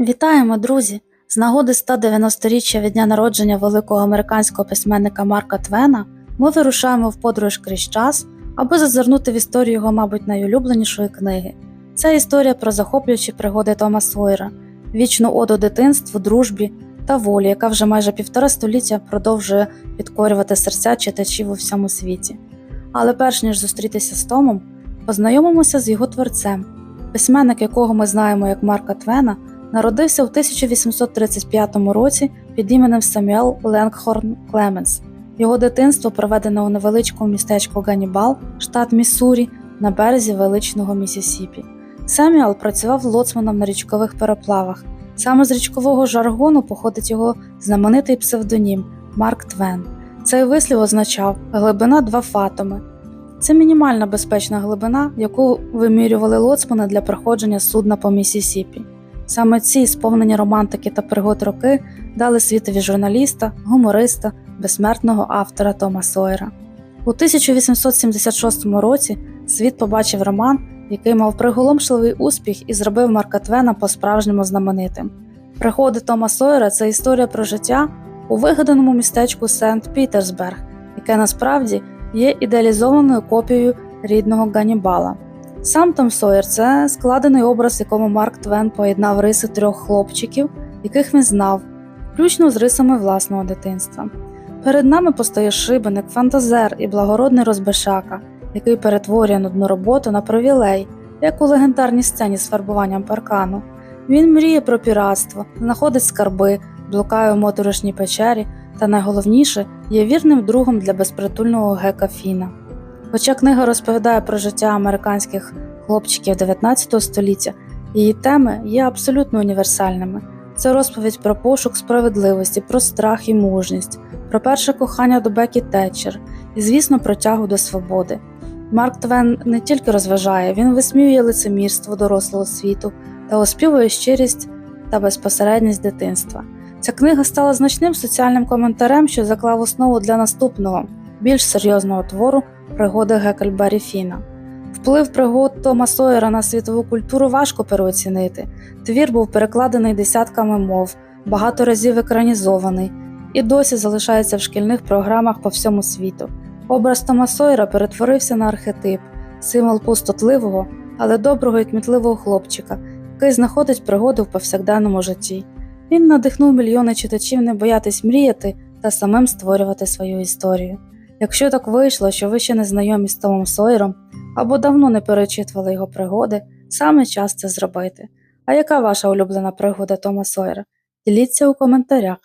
Вітаємо, друзі! З нагоди 190-річчя від дня народження великого американського письменника Марка Твена ми вирушаємо в подорож крізь час, аби зазирнути в історію його, мабуть, найулюбленішої книги. Це історія про захоплюючі пригоди Тома Сойера, вічну оду дитинству, дружбі та волі, яка вже майже півтора століття продовжує підкорювати серця читачів у всьому світі. Але перш ніж зустрітися з Томом, познайомимося з його творцем, письменник, якого ми знаємо як Марка Твена. Народився у 1835 році під іменем Самюел Ленгхорн Клеменс. Його дитинство проведено у невеличкому містечку Ганнібал, штат Міссурі, на березі величного Місісіпі. Семюел працював лоцманом на річкових переплавах. Саме з річкового жаргону походить його знаменитий псевдонім Марк Твен. Цей вислів означав глибина два фатоми. Це мінімальна безпечна глибина, яку вимірювали лоцмани для проходження судна по Місісіпі. Саме ці сповнені романтики та пригод роки дали світові журналіста, гумориста, безсмертного автора Тома Сойера. У 1876 році світ побачив роман, який мав приголомшливий успіх і зробив Марка Твена по-справжньому знаменитим. Пригоди Тома Сойера це історія про життя у вигаданому містечку Сент Пітерсберг, яке насправді є ідеалізованою копією рідного Ганнібала. Сам Том Сойер це складений образ, якому Марк Твен поєднав риси трьох хлопчиків, яких він знав, включно з рисами власного дитинства. Перед нами постає шибеник, фантазер і благородний розбишака, який перетворює нудну роботу на привілей, як у легендарній сцені з фарбуванням паркану. Він мріє про піратство, знаходить скарби, блукає у моторошній печері та найголовніше є вірним другом для безпритульного гека Фіна. Хоча книга розповідає про життя американських хлопчиків 19 століття, її теми є абсолютно універсальними. Це розповідь про пошук справедливості, про страх і мужність, про перше кохання до Бекі Тетчер і, звісно, про тягу до свободи. Марк Твен не тільки розважає, він висміює лицемірство дорослого світу та оспівує щирість та безпосередність дитинства. Ця книга стала значним соціальним коментарем, що заклав основу для наступного, більш серйозного твору пригоди Гекельбері Фіна. Вплив пригод Тома Сойера на світову культуру важко переоцінити. Твір був перекладений десятками мов, багато разів екранізований і досі залишається в шкільних програмах по всьому світу. Образ Тома Сойера перетворився на архетип, символ пустотливого, але доброго і кмітливого хлопчика, який знаходить пригоди в повсякденному житті. Він надихнув мільйони читачів не боятись мріяти та самим створювати свою історію. Якщо так вийшло, що ви ще не знайомі з Томом Сойером або давно не перечитували його пригоди, саме час це зробити. А яка ваша улюблена пригода Тома Сойера? Діліться у коментарях.